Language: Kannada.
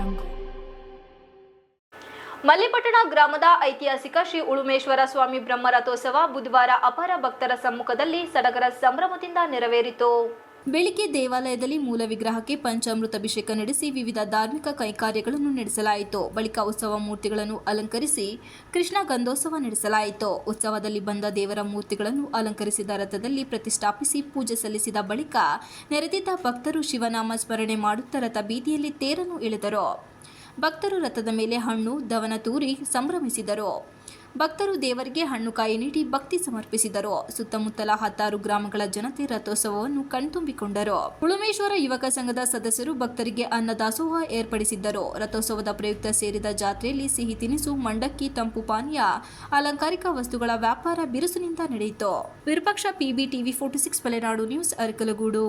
ಜಂಗು. ಮಲ್ಲಿಪಟ್ಟಣ ಗ್ರಾಮದ ಐತಿಹಾಸಿಕ ಶ್ರೀ ಉಳುಮೇಶ್ವರ ಸ್ವಾಮಿ ಬ್ರಹ್ಮರಥೋತ್ಸವ ಬುಧವಾರ ಅಪಾರ ಭಕ್ತರ ಸಮ್ಮುಖದಲ್ಲಿ ಸಡಗರ ಸಂಭ್ರಮದಿಂದ ನೆರವೇರಿತು. ಬೆಳಿಗ್ಗೆ ದೇವಾಲಯದಲ್ಲಿ ಮೂಲ ವಿಗ್ರಹಕ್ಕೆ ಪಂಚಾಮೃತ ಅಭಿಷೇಕ ನಡೆಸಿ ವಿವಿಧ ಧಾರ್ಮಿಕ ಕೈಕಾರ್ಯಗಳನ್ನು ನಡೆಸಲಾಯಿತು. ಬಳಿಕ ಉತ್ಸವ ಮೂರ್ತಿಗಳನ್ನು ಅಲಂಕರಿಸಿ ಕೃಷ್ಣ ಗಂಧೋತ್ಸವ ನಡೆಸಲಾಯಿತು. ಉತ್ಸವದಲ್ಲಿ ಬಂದ ದೇವರ ಮೂರ್ತಿಗಳನ್ನು ಅಲಂಕರಿಸಿದ ರಥದಲ್ಲಿ ಪ್ರತಿಷ್ಠಾಪಿಸಿ ಪೂಜೆ ಸಲ್ಲಿಸಿದ ಬಳಿಕ ನೆರೆದಿದ್ದ ಭಕ್ತರು ಶಿವನಾಮ ಸ್ಮರಣೆ ಮಾಡುತ್ತಾ ರಥ ಬೀದಿಯಲ್ಲಿ ತೇರನ್ನು ಎಳೆದರು ಭಕ್ತರು ರಥದ ಮೇಲೆ ಹಣ್ಣು, ದವನ ತೂರಿ ಸಂಭ್ರಮಿಸಿದರು. ಭಕ್ತರು ದೇವರಿಗೆ ಹಣ್ಣು ಕಾಯಿ ನೀಡಿ ಭಕ್ತಿ ಸಮರ್ಪಿಸಿದರು. ಸುತ್ತಮುತ್ತಲ ಹತ್ತಾರು ಗ್ರಾಮಗಳ ಜನತೆ ರಥೋತ್ಸವವನ್ನು ಕಣ್ತುಂಬಿಕೊಂಡರು. ಉಳುಮೇಶ್ವರ ಯುವಕ ಸಂಘದ ಸದಸ್ಯರು ಭಕ್ತರಿಗೆ ಅನ್ನದಾಸೋಹ ಏರ್ಪಡಿಸಿದ್ದರು. ರಥೋತ್ಸವದ ಪ್ರಯುಕ್ತ ಸೇರಿದ ಜಾತ್ರೆಯಲ್ಲಿ ಸಿಹಿ ತಿನಿಸು, ಮಂಡಕ್ಕಿ, ತಂಪು ಪಾನೀಯ, ಅಲಂಕಾರಿಕ ವಸ್ತುಗಳ ವ್ಯಾಪಾರ ಬಿರುಸಿನಿಂದ ನಡೆಯಿತು. Virupaksha PB TV forty six Malenadu news Arkalgud.